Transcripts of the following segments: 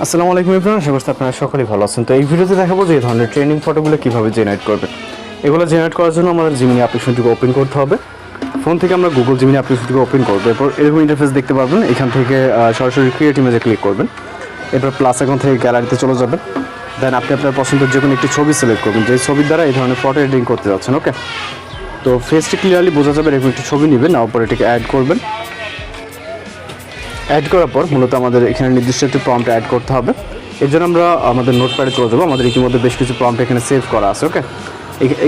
আসসালামু আলাইকুম ইব্রাহিম আশা করছি আপনারা সকলেই ভালো আছেন। তো এই ভিডিওতে দেখাবো যে এই ধরনের ট্রেনিং ফটোগুলো কীভাবে জেনারেট করবেন। এগুলো জেনারেট করার জন্য আমাদের জিমিনি অ্যাপ্লিকেশনটিকে ওপেন করতে হবে। ফোন থেকে আমরা গুগল জিমিনি অ্যাপ্লিকেশনটিকে ওপেন করব। এরপর এরকম ইন্টারফেস দেখতে পারবেন, এখান থেকে সরাসরি ক্রিয়েট ইমেজে ক্লিক করবেন। এরপর প্লাস এখন থেকে গ্যালারিতে চলে যাবেন। দেন আপনি আপনার পছন্দের যে কোনো একটি ছবি সিলেক্ট করবেন। যে ছবির দ্বারা এই ধরনের ফটো এডিটিং করতে যাচ্ছেন ওকে তো ফেসটি ক্লিয়ারলি বোঝা যাবে এরকম একটি ছবি নেবেন, নেওয়ার পর এটিকে অ্যাড করবেন। অ্যাড করার পর মূলত আমাদের এখানে নির্দিষ্ট একটি প্রম্পট অ্যাড করতে হবে। এর জন্য আমরা আমাদের নোটপ্যাডে চলে যাব। আমাদের ইতিমধ্যে বেশ কিছু প্রম্পট এখানে সেভ করা আছে ওকে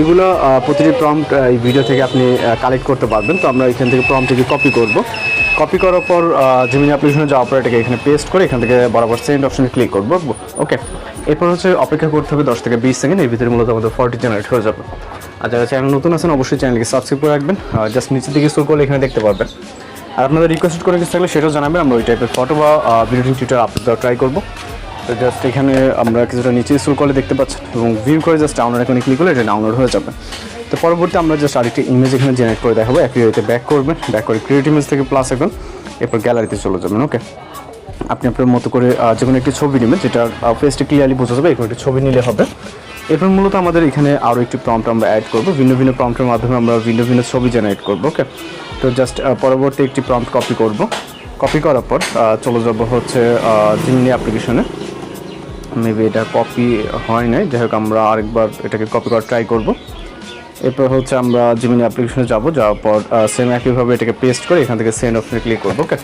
এগুলো প্রতিটি প্রম্পট এই ভিডিও থেকে আপনি কালেক্ট করতে পারবেন। তো আমরা এখান থেকে প্রম্পটিকে কপি করব। কপি করার পর জিমিনি অ্যাপ্লিকেশনে যাওয়ার পর এটাকে এখানে পেস্ট করে এখান থেকে বরাবর সেন্ড অপশনে ক্লিক করব ওকে এরপর হচ্ছে অপেক্ষা করতে হবে দশ থেকে বিশ সেকেন্ড এর ভিতরে মূলত আমাদের ফর্টি জেনারেট হয়ে যাবে। আর যারা চ্যানেল নতুন আছেন, অবশ্যই চ্যানেলকে সাবস্ক্রাইব করে রাখবেন। জাস্ট নিচের দিকে স্ক্রল করলে এখানে দেখতে পারবেন। আর আপনাদের রিকোয়েস্ট করে কিছু থাকলে সেটাও জানাবেন, আমরা ওই টাইপের ফটো বা ভিডিও টিউটার আপলোড দেওয়ার ট্রাই করব। তো জাস্ট এখানে আমরা কিছুটা নিচে স্ক্রল করলে দেখতে পাচ্ছেন এবং ভিউ করে জাস্ট ডাউনলোড এখানে ক্লিক করলে এটা ডাউনলোড হয়ে যাবে। তো পরবর্তী আমরা জাস্ট আরেকটি ইমেজ এখানে জেনারেট করে দেখাবো একই ওইতে ব্যাক করবেন ব্যাক করে ক্রিয়েট ইমেজ থেকে প্লাস এখন, এরপর গ্যালারিতে চলে যাবেন ওকে আপনি আপনার মতো করে যে কোনো একটি ছবি নেবেন যেটা ফেসটি ক্লিয়ারলি বোঝা যাবে, এরকম একটি ছবি নিলে হবে। এরপর মূলত আমাদের এখানে আরও একটি প্রম্পট আমরা অ্যাড করব। ভিন্ন ভিন্ন প্রম্পটের মাধ্যমে আমরা ভিন্ন ভিন্ন ছবি জেনারেট করব ওকে তো জাস্ট পরবর্তী একটি প্রম্পট কপি করব। কপি করার পর চলে যাব হচ্ছে জিমনি অ্যাপ্লিকেশনে মেবি এটা কপি হয় নাই, যাই হোক আমরা আরেকবার এটাকে কপি করার ট্রাই করব। এরপর হচ্ছে আমরা জিমিনি অ্যাপ্লিকেশনে যাব, যাওয়ার পর সেম একইভাবে এটাকে পেস্ট করে এখান থেকে সেন্ড অপশনে ক্লিক করব ওকে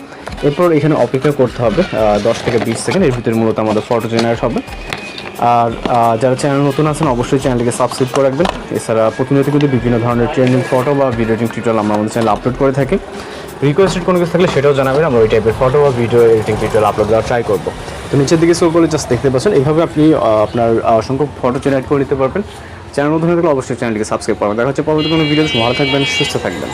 এরপর এখানে অপেক্ষা করতে হবে দশ থেকে বিশ সেকেন্ড। এর ভিতরে মূলত আমাদের ফটো জেনারেট হবে। আর যারা চ্যানেল নতুন আছেন, অবশ্যই চ্যানেলটিকে সাবস্ক্রাইব করে রাখবেন। এছাড়া প্রতিনিয়ত কিন্তু বিভিন্ন ধরনের ট্রেন্ডিং ফটো বা ভিডিও টিউটোরিয়াল আমরা আমাদের চ্যানেলে আপলোড করে থাকি। রিকোয়েস্টেড কোনো কিছু থাকলে সেটাও জানাবেন, আমরা ওই টাইপের ফটো বা ভিডিও এডিটিং টিউটোরিয়াল আপলোড দেওয়ার ট্রাই করব। তো নিচের দিকে স্ক্রল করলে জাস্ট দেখতে পাচ্ছেন এইভাবে আপনি আপনার অসংখ্য ফটো জেনারেট করে নিতে পারবেন। চ্যানেল নতুন থাকলে অবশ্যই চ্যানেলটিকে সাবস্ক্রাইব করবেন। দেখা হচ্ছে পরবর্তী কোনো ভিডিও ভালো থাকবেন, সুস্থ থাকবেন।